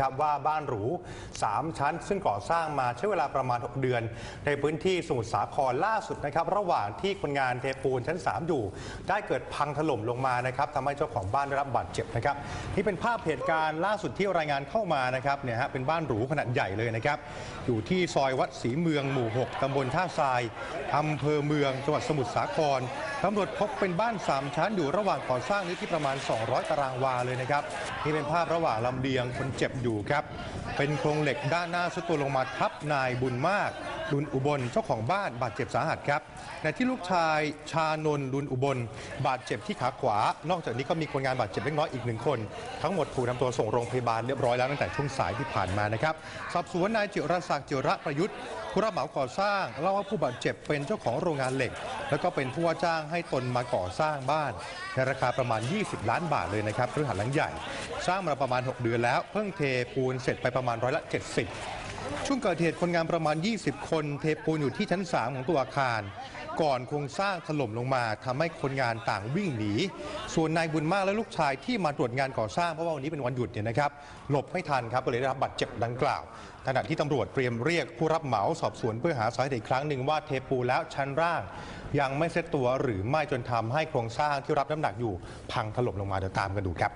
ครับว่าบ้านหรู 3 ชั้น ซึ่งก่อสร้างมาใช้เวลาประมาณ 6 เดือน ในพื้นที่สมุทรสาครล่าสุดนะครับ ระหว่างที่คนงานเทปูนชั้น 3 อยู่ ได้เกิดพังถล่มลงมานะครับทำให้เจ้าของบ้านได้รับบาดเจ็บนะครับนี่เป็นภาพเหตุการณ์ล่าสุดที่รายงานเข้ามานะครับเนี่ยฮะเป็นบ้านหรูขนาดใหญ่เลยนะครับอยู่ที่ซอยวัดศรีเมืองหมู่ 6ตำบลท่าทรายอำเภอเมืองจังหวัดสมุทรสาครตำรวจพบเป็นบ้าน 3 ชั้นอยู่ระหว่างก่อสร้างนี้ที่ประมาณ 200 ตารางวาเลยนะครับนี่เป็นภาพระหว่างลำเลียงคนเจ็บอยู่ครับ เป็นโครงเหล็กด้านหน้าสุดตัวลงมาทับนายบุญมาก ลุนอุบลเจ้าของบ้านบาดเจ็บสาหัสครับในที่ลูกชายชานนลุนอุบล บาดเจ็บที่ขาขวา นอกจากนี้ก็มีคนงานบาดเจ็บเล็กน้อยอีกหนึ่งคน ทั้งหมดถูกนำตัวส่งโรงพยาบาลเรียบร้อยแล้วตั้งแต่ช่วงสายที่ผ่านมานะครับสอบสวนนายจิรศักดิ์จิระประยุทธ์ผู้รับเหมาก่อสร้างเล่าว่าผู้บาดเจ็บเป็นเจ้าของโรงงานเหล็ก แล้วก็เป็นผู้ว่าจ้างให้ตนมาก่อสร้างบ้าน ในราคาประมาณ 20 ล้านบาทเลยนะครับเรือหันหลังใหญ่ สร้างมาประมาณ 6 เดือนแล้วเพิ่งเทปูนเสร็จไปประมาณร้อยละ 70 ช่วงเกิดเหตุคนงานประมาณ 20 คนเทปูนอยู่ที่ชั้น 3 ของตัวอาคาร ก่อนโครงสร้างถล่มลงมาทำให้คนงานต่างวิ่งหนี ส่วนนายบุญมากและลูกชายที่มาตรวจงานก่อสร้างเพราะว่าวันนี้เป็นวันหยุดเนี่ยนะครับหลบไม่ทันครับก็เลยได้รับบาดเจ็บดังกล่าวขณะที่ตำรวจเตรียมเรียกผู้รับเหมาสอบสวนเพื่อหาสาเหตุอีกครั้งหนึ่งว่าเทปูนแล้วชั้นล่าง ยังไม่เซ็ตตัวหรือไม่จนทำให้โครงสร้างที่รับน้ำหนักอยู่พังถล่มลงมาเดี๋ยวตามกันดูครับ